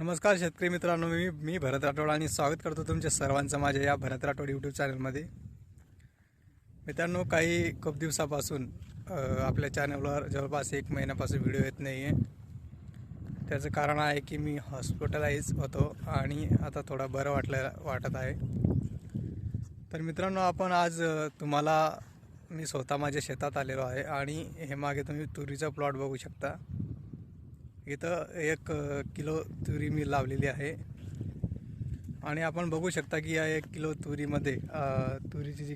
नमस्कार शेतकरी मित्रांनो मी मी भरत राठोड आणि स्वागत करतो तुमच्या सर्वांचं माझ्या या भरत राठोड यूट्यूब चॅनलमध्ये मित्रांनो काही खूप दिवसापासून आपल्या चॅनलवर जवळपास एक महिन्यापासून व्हिडिओ येत नाही आहे त्याचं कारण आहे की मी हॉस्पिटलाइज होतो आणि आता थोडं बरं वाटलं वाटत आहे. तर मित्रांनो आपण आज तुम्हाला मी स्वतः माझ्या शेतात आलेलो आहे आणि हे मागे तुम्ही तुरीचा प्लॉट बघू शकता. इथं एक किलो तुरी मी लावलेली आहे. आणि आपण बघू शकता की या एक किलो तुरीमध्ये तुरीची जी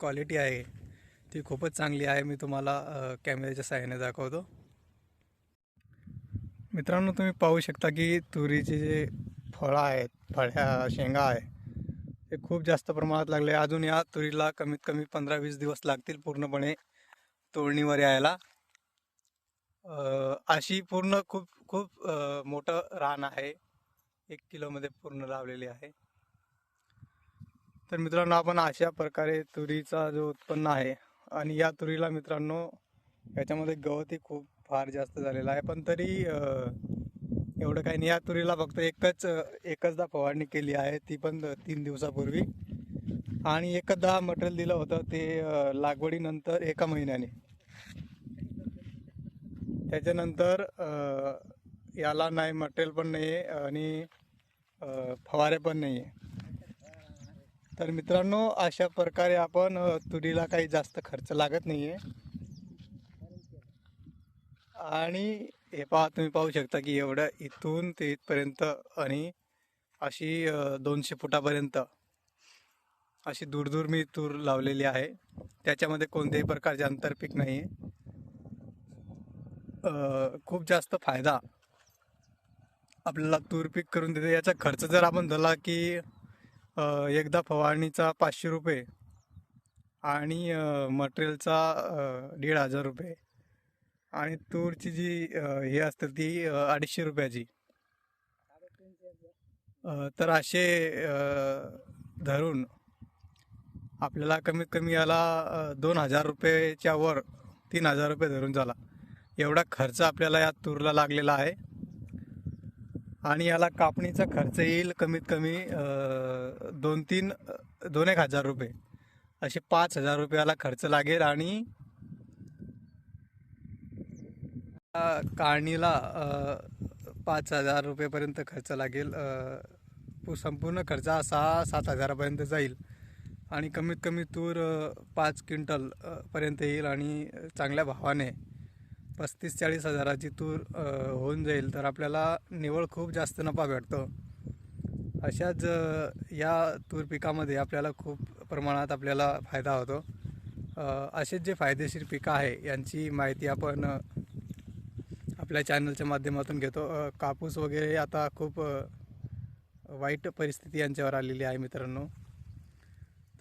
क्वालिटी आहे ती खूपच चांगली आहे. मी तुम्हाला कॅमेऱ्याच्या सहाय्याने दाखवतो. मित्रांनो तुम्ही पाहू शकता की तुरीचे जे फळं आहेत फळ्या शेंगा आहे ते खूप जास्त प्रमाणात लागले. अजून या तुरीला कमीत कमी पंधरा वीस दिवस लागतील पूर्णपणे तोडणीवर यायला. अशी पूर्ण खूप खूप मोठं रान आहे. एक किलोमध्ये पूर्ण लावलेली आहे. तर मित्रांनो आपण अशा प्रकारे तुरीचा जो उत्पन्न आहे आणि या तुरीला मित्रांनो याच्यामध्ये गवतही खूप फार जास्त झालेलं आहे. पण तरी एवढं काही नाही. या तुरीला फक्त एकच एकचदा फवारणी केली आहे. ती पण तीन दिवसापूर्वी. आणि एकदा मटेरियल दिलं होतं ते लागवडीनंतर एका महिन्याने. त्याच्यानंतर याला नाही मटेरियल पण नाही आहे आणि फवारे पण नाही आहे तर मित्रांनो अशा प्रकारे आपण तुरीला काही जास्त खर्च लागत नाही आहे आणि हे पहा तुम्ही पाहू शकता की एवढं इथून ते इथपर्यंत आणि अशी दोनशे फुटापर्यंत अशी दूर दूर मी तूर लावलेली आहे. त्याच्यामध्ये कोणत्याही प्रकारचे आंतरपीक नाही आहे खूप जास्त फायदा आपल्याला तूर पीक करून देते. याचा खर्च जर आपण धरला की एकदा फवारणीचा पाचशे रुपये आणि मटेरियलचा दीड हजार रुपये आणि तूरची जी हे असते ती अडीचशे रुपयाची. तर असे धरून आपल्याला कमीत कमी याला दोन हजार रुपयेच्या वर तीन हजार रुपये धरून झाला. एवढा खर्च आपल्याला या तूरला लागलेला आहे. आणि याला कापणीचा खर्च येईल कमीत कमी दोन तीन दोन एक हजार रुपये. असे पाच हजार रुपयाला खर्च लागेल आणि काढणीला पाच हजार रुपयेपर्यंत खर्च लागेल. पू- संपूर्ण खर्च हा सहा सात हजारापर्यंत जाईल. आणि कमीत कमी तूर पाच क्विंटल पर्यंत येईल आणि चांगल्या भावाने पस्तीस चाळीस हजाराची तूर होऊन जाईल. तर आपल्याला निवळ खूप जास्त नफा भेटतो. अशाच या तूर पिकामध्ये आपल्याला खूप प्रमाणात आपल्याला फायदा होतो. असेच जे फायदेशीर पिकं आहे यांची माहिती आपण आपल्या चॅनलच्या माध्यमातून घेतो. कापूस वगैरे आता खूप वाईट परिस्थिती यांच्यावर आलेली आहे मित्रांनो.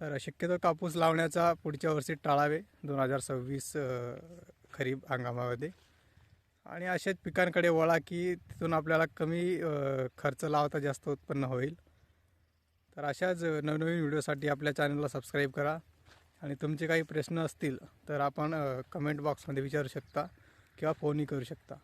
तर शक्यतो कापूस लावण्याचा पुढच्या वर्षी टाळावे. दोन हजार सव्वीस खरीप हंगामामध्ये. आणि अशाच पिकांकडे वळा की तिथून आपल्याला कमी खर्च लावता जास्त उत्पन्न होईल. तर अशाच नवनवीन व्हिडिओसाठी आपल्या चॅनलला सबस्क्राईब करा. आणि तुमचे काही प्रश्न असतील तर आपण कमेंट बॉक्समध्ये विचारू शकता किंवा फोनही करू शकता.